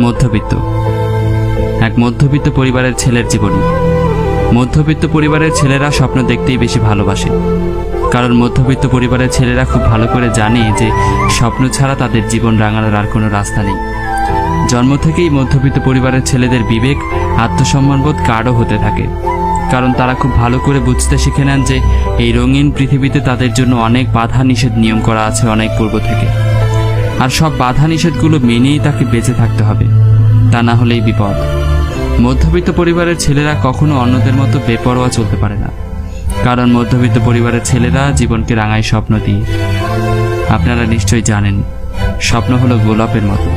মধ্যবিত্ত। এক মধ্যবিত্ত পরিবারের ছেলের জীবনী। মধ্যবিত্ত পরিবারের ছেলেরা স্বপ্ন দেখতেই বেশি ভালোবাসে। কারণ মধ্যবিত্ত পরিবারের ছেলেরা খুব ভালো করে জানে যে স্বপ্ন ছাড়া তাদের জীবন রাঙানোর আর কোনো রাস্তা নেই। জন্ম থেকেই মধ্যবিত্ত পরিবারের ছেলেদের বিবেক আত্মসম্মানবোধ গাঢ় হতে থাকে। কারণ তারা খুব ভালো করে বুঝতে শিখে নেন যে এই রঙিন পৃথিবীতে তাদের জন্য অনেক বাধা নিষেধ নিয়ম করা আছে অনেক পূর্ব থেকে। আর সব বাধা নিষেধগুলো মেনেই তাকে বেঁচে থাকতে হবে। তা না হলেই বিপদ। মধ্যবিত্ত পরিবারের ছেলেরা কখনো অন্যদের মতো বেপরোয়া চলতে পারে না। কারণ মধ্যবিত্ত পরিবারের ছেলেরা জীবনকে রাঙায় স্বপ্ন দিয়ে। আপনারা নিশ্চয়ই জানেন, স্বপ্ন হলো গোলাপের মতো।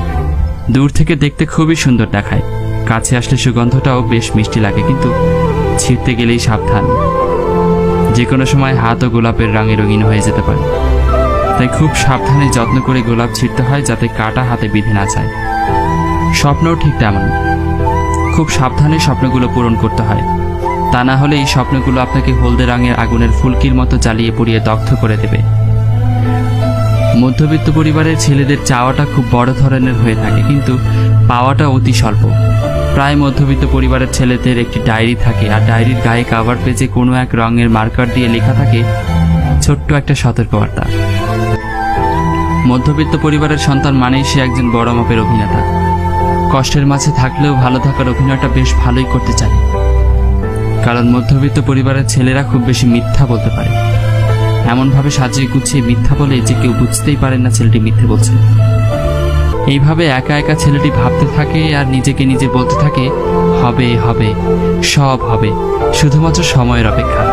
দূর থেকে দেখতে খুবই সুন্দর দেখায়। কাছে আসলে সুগন্ধটাও বেশ মিষ্টি লাগে, কিন্তু ছিঁড়তে গেলেই সাবধান। যে কোনো সময় হাত ও গোলাপের রঙে রঙিন হয়ে যেতে পারে। তাই খুব সাবধানে যত্ন করে গোলাপ ছিঁড়তে হয় যাতে কাটা হাতে বিধে না যায়। স্বপ্নও ঠিক তেমন। খুব সাবধানে স্বপ্নগুলো পূরণ করতে হয়। তা না হলে এই স্বপ্নগুলো আপনাকে হলদে রঙের আগুনের ফুলকির মতো জ্বালিয়ে পুড়িয়ে দগ্ধ করে দেবে। মধ্যবিত্ত পরিবারের ছেলেদের চাওয়াটা খুব বড় ধরনের হয়ে থাকে, কিন্তু পাওয়াটা অতি স্বল্প। প্রায় মধ্যবিত্ত পরিবারের ছেলেদের একটি ডায়েরি থাকে, আর ডায়েরির গায়ে কাভার পেজে কোনো এক রঙের মার্কার দিয়ে লেখা থাকে, ছোট্ট একটা সতর্কবার্তা। মধ্যবিত্ত পরিবারের সন্তান মানেই সে একজন বড় মাপের অভিনেতা। কষ্টের মাঝে থাকলেও ভালো থাকার অভিনয়টা বেশ ভালোই করতে চায়। কারণ মধ্যবিত্ত পরিবারের ছেলেরা খুব বেশি মিথ্যা বলতে পারে। এমনভাবে সাজিয়ে গুছিয়ে মিথ্যা বলে যে কেউ বুঝতেই পারে না ছেলেটি মিথ্যে বলছে। এইভাবে একা একা ছেলেটি ভাবতে থাকে আর নিজেকে নিজে বলতে থাকে, হবে হবে, সব হবে, শুধুমাত্র সময়ের অপেক্ষা।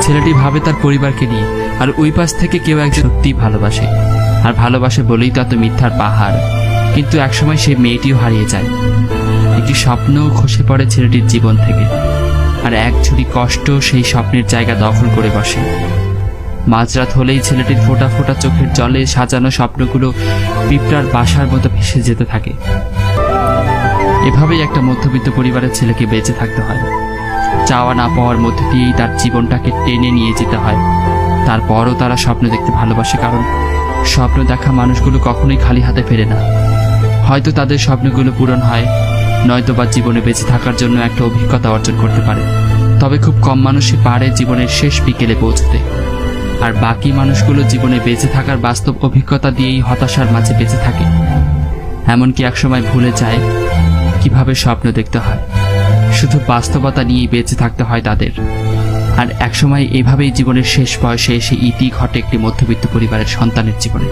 ছেলেটি ভাবে তার পরিবারকে নিয়ে, আর ওই পাশ থেকে কেউ একজন সত্যিই ভালোবাসে। আর ভালোবাসে বলেই তো এত মিথ্যার পাহাড়। কিন্তু একসময় সেই মেয়েটিও হারিয়ে যায়। একটি স্বপ্নও খসে পড়ে ছেলেটির জীবন থেকে। আর এক ঝুড়ি কষ্ট সেই স্বপ্নের জায়গা দখল করে বসে। মাঝরাত হলেই ছেলেটির ফোটা ফোটা চোখের জলে সাজানো স্বপ্নগুলো পিঁপড়ার বাসার মতো ভেসে যেতে থাকে। এভাবেই একটা মধ্যবিত্ত পরিবারের ছেলেকে বেঁচে থাকতে হয়। চাওয়া না পাওয়ার মধ্যে দিয়েই তার জীবনটাকে টেনে নিয়ে যেতে হয়। তারপরও তারা স্বপ্ন দেখতে ভালোবাসে কারণ স্বপ্ন দেখা মানুষগুলো কখনোই খালি হাতে ফেরে না। হয়তো তাদের স্বপ্নগুলো পূরণ হয় নয়তো বা জীবনে বেঁচে থাকার জন্য একটা অভিজ্ঞতা অর্জন করতে পারে। তবে খুব কম মানুষই পারে জীবনের শেষ বিকেলে পৌঁছতে। আর বাকি মানুষগুলো জীবনে বেঁচে থাকার বাস্তব অভিজ্ঞতা দিয়েই হতাশার মাঝে বেঁচে থাকে। এমনকি একসময় ভুলে যায়, কীভাবে স্বপ্ন দেখতে হয়। শুধু বাস্তবতা নিয়েই বেঁচে থাকতে হয় তাদের। আর একসময় এভাবেই জীবনের শেষ বয়সে এসে ইতি ঘটে একটি মধ্যবিত্ত পরিবারের সন্তানের জীবনে।